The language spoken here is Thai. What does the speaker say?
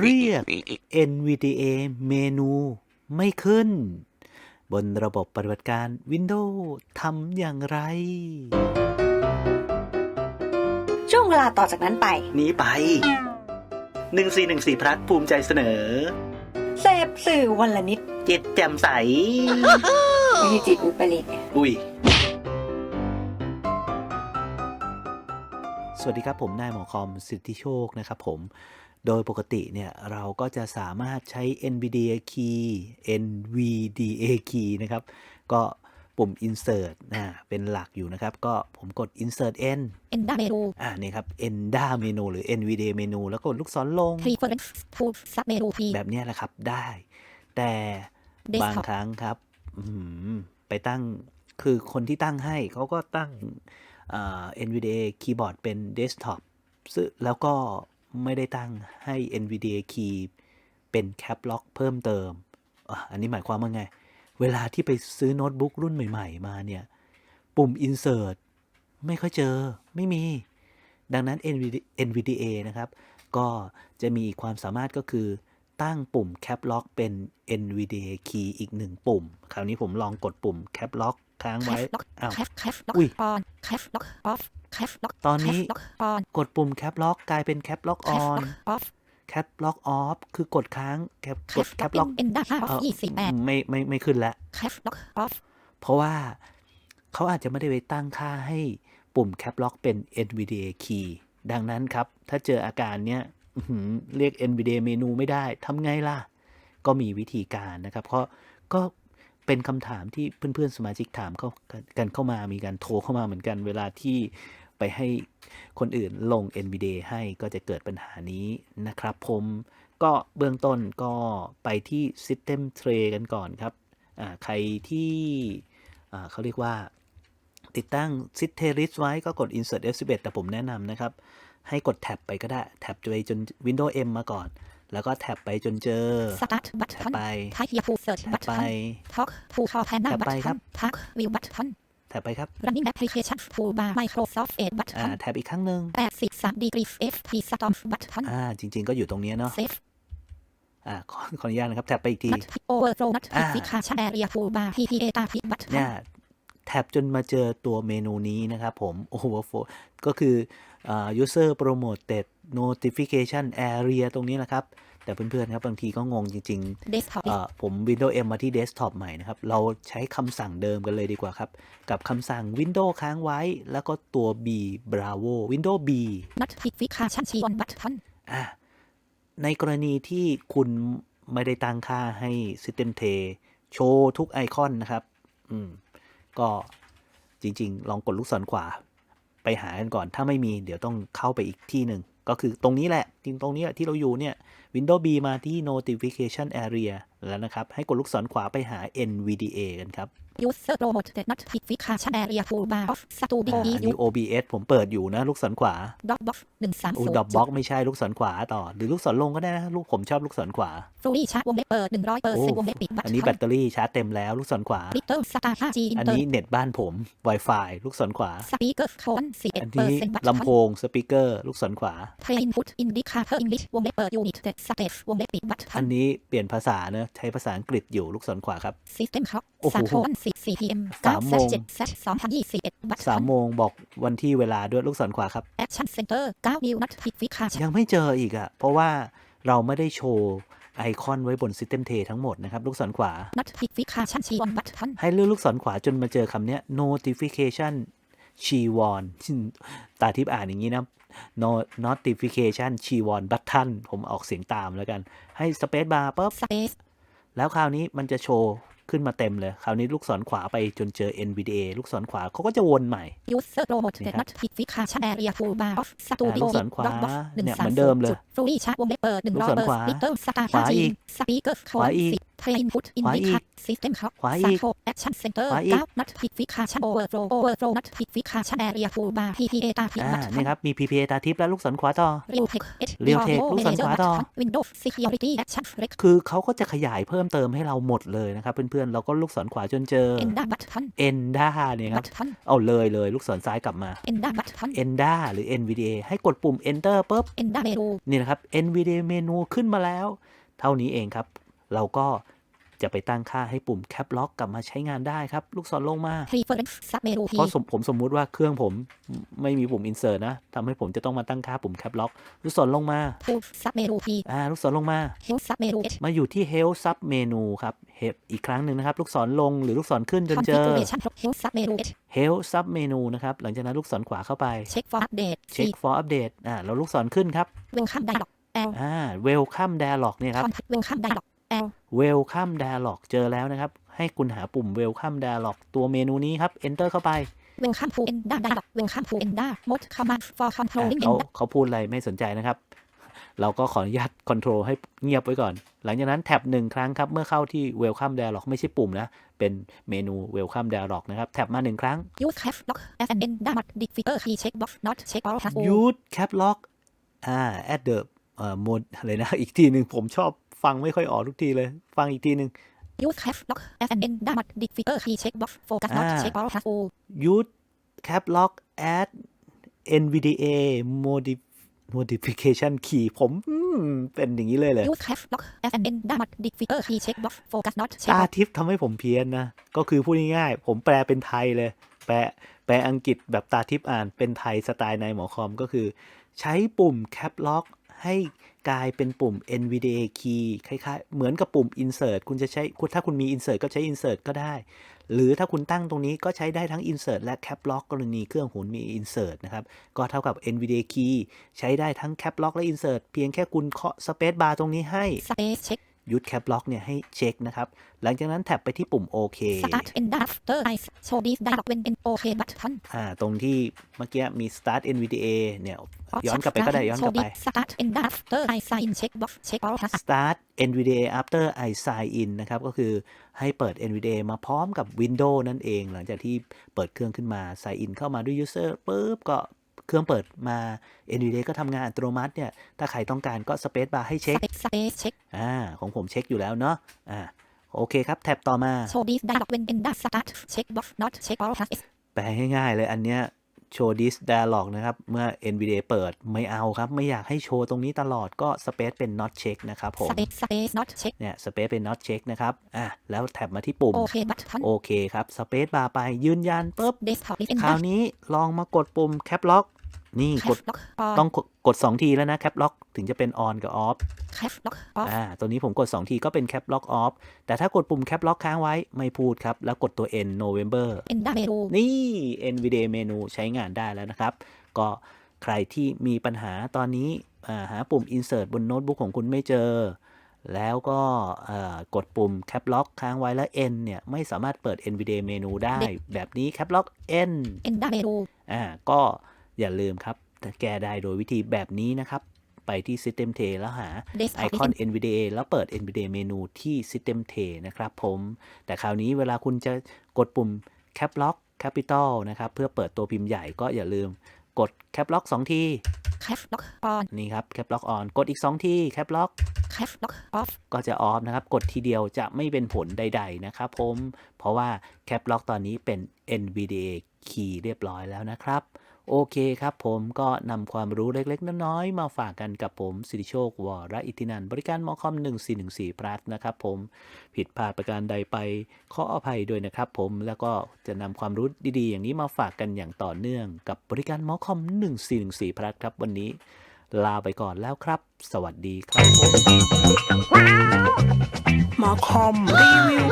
เรียก NVDA เมนูไม่ขึ้น บนระบบปฏิบัติการ Windows ทำอย่างไร ช่วงเวลาต่อจากนั้นไป นี้ไป 1414พลัดภูมิใจเสนอ เสพสื่อวันละนิดจิตแจ่มใส ไม่ใช่จิตอุปริตอุ้ย สวัสดีครับผมนายหมอคอมสิทธิโชคนะครับผม โดยปกติเนี่ยเราก็จะสามารถใช้ NVDA key NVDA key นะครับ ก็ปุ่ม insert นะเป็นหลักอยู่นะครับ ก็ผมกด insert n เอนดาเมนูอ่านี่ครับ enda เมนูหรือ NVDA เมนูแล้วกดลูกศรลง preference to sub เมนู P แบบเนี้ยแหละครับได้ แต่ Desktop บางครั้งครับอื้อหือไปตั้งคือคนที่ตั้งให้เขาก็ตั้งอ่า NVDA คีย์บอร์ดเป็น Desktop ซึ่งแล้วก็ ไม่ได้ตั้งให้ NVDA Key เป็น Cap Lock เพิ่มเติมอะอันนี้หมายความว่าไง เวลาที่ไปซื้อโน้ตบุ๊กรุ่นใหม่ ๆ มาเนี่ย ปุ่ม Insert ไม่ค่อยเจอไม่มี ดังนั้น NVDA NVDA นะครับ ก็จะมีอีกความสามารถก็คือตั้งปุ่ม Cap Lock เป็น NVDA Key อีกหนึ่งปุ่ม คราวนี้ผมลองกดปุ่ม Cap Lock ค้างไว้ Cap lock อ้าว Cap Cap lock อุ้ย on Cap lock off Cap lock ตอนนี้ Cap lock on กดปุ่ม Cap Lock กลายเป็น Cap Lock Cap On lock off Cap Lock Off คือกดค้าง Cap กด Cap Cap lock Lock in เอนดาห้าเอ่อยี่สิบแปดไม่ไม่ไม่ขึ้นแล้ว Cap lock off เพราะว่าเขาอาจจะไม่ได้ไปตั้งค่าให้ปุ่ม Cap Lock เป็น NVDA Key ดังนั้นครับ ถ้าเจออาการเนี้ยอื้อหือเรียก NVDA เมนูไม่ได้ทำไงล่ะ ก็มีวิธีการนะครับ เพราะก็เป็นคำถามที่เพื่อนๆสมาชิกถามเข้ากันเข้ามามีการโทรเข้ามาเหมือนกัน เวลาที่ ไปให้คนอื่นลง NVDA ให้ก็จะเกิดปัญหานี้นะครับผมก็เบื้องต้นก็ไปที่ System Tray กันก่อนครับอ่าใครที่อ่าเขาเรียกว่าติดตั้ง s y s t e r i s ไว้ก็กด Insert F11 แต่ผมแนะนำนะครับ ให้กดแท็บไปก็ได้ แท็บไปจน Windows M มาก่อน แล้วก็แท็บไปจนเจอ Start แท็บ button ไป Type here to search แท็บไป button Talk to call panel แท็บไปครับ button Talk view button แท็บไปครับ Running application toolbar Microsoft Edge อ่า button แท็บอีกครั้งหนึ่ง83 degrees FP storm button อ่าจริง ๆ ก็อยู่ตรงเนี้ยเนาะ Save อ่าขอขออนุญาตนะครับ แท็บไปอีกที not overflow not อ่า notification area toolbar PPA data เนี่ย button แท็บจนมาเจอตัวเมนูนี้นะครับผม overflow ก็คืออ่า user promoted notification area ตรงนี้นะครับ แต่เพื่อนๆครับบางทีก็งงจริงๆ desktop เอ่อผม Windows M มาที่ Desktop ใหม่นะครับ เราใช้คำสั่งเดิมกันเลยดีกว่าครับ กับคำสั่ง Windows ค้างไว้ แล้วก็ตัว B Bravo Windows B notification on button อะในกรณีที่คุณไม่ได้ตั้งค่าให้ System Tray โชว์ทุกไอคอนนะครับ อืม ก็จริงๆ ลองกดลูกศรขวา ไปหากันก่อน ถ้าไม่มีเดี๋ยวต้องเข้าไปอีกที่หนึ่ง ก็คือตรงนี้แหละ จริงตรงนี้แหละที่เราอยู่เนี่ย Windows B มาที่ Notification Area แล้วนะครับ ให้กดลูกศรขวาไปหา NVDA กันครับ user promoted notification area toolbar of อ่า studio อันนี้ OBS ผมเปิดอยู่นะ ลูกศรขวา dropbox หนึ่งสามอูศูนย์ดอบบ็อกไม่ใช่ลูกศรขวาต่อ หรือลูกศรลงก็ได้นะลูกผมชอบลูกศรขวา fully charge วงเล็บเปิดหนึ่งร้อยเปอร์โอ้เซ็นต์วงเล็บปิดอันนี้แบตเตอรี่ชาร์จเต็มแล้วลูกศรขวา Twitter Star 5G อัน Inter นี้เน็ตบ้านผม Wi-Fi ลูกศรขวา Speaker Phone สิบเอ็อัดนเปอนี้ร์เซ็นต์บัตลำโพงสปีกเกอร์ลูกศรขวา Play input indicator English วงเล็บเปิด unit stage วงเล็บปิดบัตอันนี้เปลี่ยนภาษาเนอะใช้ภาษาอังกฤษอยู่ลูกศรขวาครับ System Clock โอ้โหสามโทนสิบสี่ PM สามโมงเจ็ดเซตสองพันยี่สิบเอ็ดบัตสามโมงบอกวันที่เวลาด้วยลูกศรขวาครับ Action Center เก้า New Notification ยังไม่เจออีกอะ่ะเพราะว่าเราไม่ได้โชว์ไอคอนไว้บน System Tray ทั้งหมดนะครับ ลูกศรขวา Notification ชีวันบัตให้เลือกลูกศรขวาจนมาเจอคำเนี้ย notification ชีวอนตาทิพย์อ่านอย่างนี้นะ no notification ชีวอน button ผมออกเสียงตามแล้วกัน ให้ space bar ปุ๊บ Space แล้วคราวนี้มันจะโชว์ขึ้นมาเต็มเลย คราวนี้ลูกศรขวาไปจนเจอ NVDA ลูกศรขวาเขาก็จะวนใหม่ User promoted นี่ครับ notification area toolbar of studio ลูกศรขวา Dropbox หนึ่งเนี่ยสาเหมืมอนเดิมเลย fully charge วงเล็บเปิดหนึ่งลูร้กอยศรเปอร์ขวา Twitter Star ขวา 5G อีก Speaker ขวา Phone อีก สิบ Train Input ขวาอีก Indica System ครับขวาอีก Sacro Action Center ขวาอีก9 Notification Overflow Overflow Notification Area Toolbar PPA ตาทิอ่าบัตนี่ครับ มี PPA ตาทิพย์และลูกศรขวาต่อ Real Tech H Real Tech ลูกศรขวาต่อ Windows Security Action Rec คือเขาก็จะขยายเพิ่มเติมให้เราหมดเลยนะครับ เพื่อนๆ เราก็ลูกศรขวาจนเจอ Enda Button Enda เนี่ยครับ Button เอาเลยเลยลูกศรซ้ายกลับมา Enda Button Enda หรือ NVDA ให้กดปุ่ม Enter ปุ๊บ Enda Menu นี่นะครับ NVDA เมนูขึ้นมาแล้ว เท่านี้เองครับ เราก็จะไปตั้งค่าให้ปุ่ม Cap Lock กลับมาใช้งานได้ครับ ลูกศรลงมา Reference Sub Menu P เพราะสมผมสมมุติว่าเครื่องผมไม่มีปุ่ม Insert นะทำให้ผมจะต้องมาตั้งค่าปุ่ม Cap Lock ลูกศรลงมา Tool Sub Menu P อ่าลูกศรลงมา Health Sub Menu H มาอยู่ที่ Help Sub Menu ครับ Help อีกครั้งหนึ่งนะครับ ลูกศรลงหรือลูกศรขึ้นจนเจอ Configuration Health Sub Menu H Help Sub Menu นะครับ หลังจากนั้นลูกศรขวาเข้าไป Check for Update C Check for Update อ่าแล้วลูกศรขึ้นครับ Welcome Dialog L อ่า Welcome Dialog เนี่ยครับ Contact Welcome Dialog L Welcome Dialog เจอแล้วนะครับ ให้คุณหาปุ่ม Welcome Dialog ตัวเมนูนี้ครับ Enter เข้าไป Welcome to Enda Dialog Welcome to Enda Mode Command for อะ controlling เขา Enda เขาพูดอะไรไม่สนใจนะครับ เราก็ขออนุญาต Control ให้เงียบไว้ก่อน หลังจากนั้นแท็บหนึ่งครั้งครับ เมื่อเข้าที่ Welcome Dialog ไม่ใช่ปุ่มนะ เป็นเมนู Welcome Dialog นะครับ แท็บมาหนึ่งครั้ง Use Cap Lock as an Enda Mod Defeater Key Checkbox Not Check All Has Use Cap Lock อ่า at the เอ่อ mode อะไรนะ อีกทีหนึ่งผมชอบ ฟังไม่ค่อยออกทุกทีเลย ฟังอีกทีหนึ่ง Use Cap Lock as an Enda Mod Defeater Key Checkbox Focus Not อ่า Check All Has use cap lock add NVDA modif modification key ผมอืมเป็นอย่างนี้เลยเลย Use Cap Lock as an Enda Mod Defeater Key Checkbox Focus Not Check ตา All ทิพย์ทำให้ผมเพี้ยนนะ ก็คือพูดง่ายๆผมแปลเป็นไทยเลย แปลแปลอังกฤษแบบตาทิพย์อ่านเป็นไทยสไตล์ในหมอคอมก็คือ ใช้ปุ่ม cap lock ให้ กลายเป็นปุ่ม NVDA key คล้ายๆ เหมือนกับปุ่ม insert คุณจะใช้ถ้าคุณมี insert ก็ใช้ insert ก็ได้ หรือถ้าคุณตั้งตรงนี้ก็ใช้ได้ทั้ง insert และ cap lock กรณีเครื่องหุ่นมี insert นะครับ ก็เท่ากับ NVDA key ใช้ได้ทั้ง cap lock และ insert เพียงแค่คุณเคาะ space bar ตรงนี้ให้ Space Check ยุด cap lock เนี่ยให้เช็คนะครับ หลังจากนั้นแท็บไปที่ปุ่มโอเค Start Enda After Eyes Show this dialog when in OK button อ่า ตรงที่เมื่อกี้มี start NVDA เนี่ย ย้อนกลับไปก็ได้ย้อนกลับไป Start Enda After Eyes Sign Checkbox Check All Has start NVDA after I sign in นะครับ ก็คือให้เปิด NVDA มาพร้อมกับ Windows นั่นเอง หลังจากที่เปิดเครื่องขึ้นมา sign in เข้ามาด้วย user ปุ๊บก็ เครื่องเปิดมา NVDA ก็ทำงานอัตโนมัติเนี่ย ถ้าใครต้องการก็ space bar ให้เช็ค Space Space Check อ่าของผมเช็คอยู่แล้วเนาะอ่าโอเคครับ แท็บต่อมา Show this dialog when Enda Start Checkbox Not Check All Has แปลง่ายๆเลยอันเนี้ย โชว์ this dialog นะครับ เมื่อ NVDA เปิดไม่เอาครับ ไม่อยากให้โชว์ตรงนี้ตลอดก็ space เป็น not check นะครับผม Space Space Not Check เนี่ย space เป็น not check นะครับ อะ แล้วแท็บมาที่ปุ่ม OK button โอเคครับ space bar ไปยืนยันปุ๊บ Desktop is คราว Enda นี้ลองมากดปุ่ม cap lock นี่กด Cap Lock On ต้องกดกด 2 ทีแล้วนะ cap lock ถึงจะเป็น on กับ off Cap Lock Off อ่าตัวนี้ผมกด 2 ทีก็เป็น cap lock off แต่ถ้ากดปุ่ม cap lock ค้างไว้ไม่พูดครับ แล้วกดตัว n November Enda Menu นี่ NVDA เมนูใช้งานได้แล้วนะครับ ก็ใครที่มีปัญหาตอนนี้อ่าหาปุ่ม Insert บนโน้ตบุ๊กของคุณไม่เจอ แล้วก็อ่ากดปุ่ม Cap Lock ค้างไว้แล้ว N เนี่ย ไม่สามารถเปิด NVDA เมนูได้ แบบนี้ Cap Lock N Enda Menu อ่าก็ อย่าลืมครับแก้ได้โดยวิธีแบบนี้นะครับ ไปที่ System Tray แล้วหาไอ Desktop คอน is NVDA แล้วเปิด NVDA เมนูที่ System Tray นะครับผม แต่คราวนี้เวลาคุณจะกดปุ่ม Cap Lock Capital นะครับ เพื่อเปิดตัวพิมพ์ใหญ่ก็อย่าลืมกด Cap Lock 2 ที Cap Lock On นี่ครับ Cap Lock On กดอีก 2 ที Cap Lock Cap Lock Off ก็จะ off นะครับ กดทีเดียวจะไม่เป็นผลใด ๆ นะครับผม เพราะว่า Cap Lock ตอนนี้เป็น NVDA Key เรียบร้อยแล้วนะครับ โอเคครับผมก็นำความรู้เล็กๆ น้อยๆ มาฝากกันกับผมสิริโชควรอิทธินันท์บริการหมอคอม 1414 plus นะครับผมผิดพลาดประการใดไปขออภัยด้วยนะครับผมแล้วก็จะนำความรู้ดีๆ อย่างนี้มาฝากกันอย่างต่อเนื่องกับบริการหมอคอม 1414 plus ครับวันนี้ ลาไปก่อนแล้วครับ สวัสดีครับผมหมอคอมรีวิว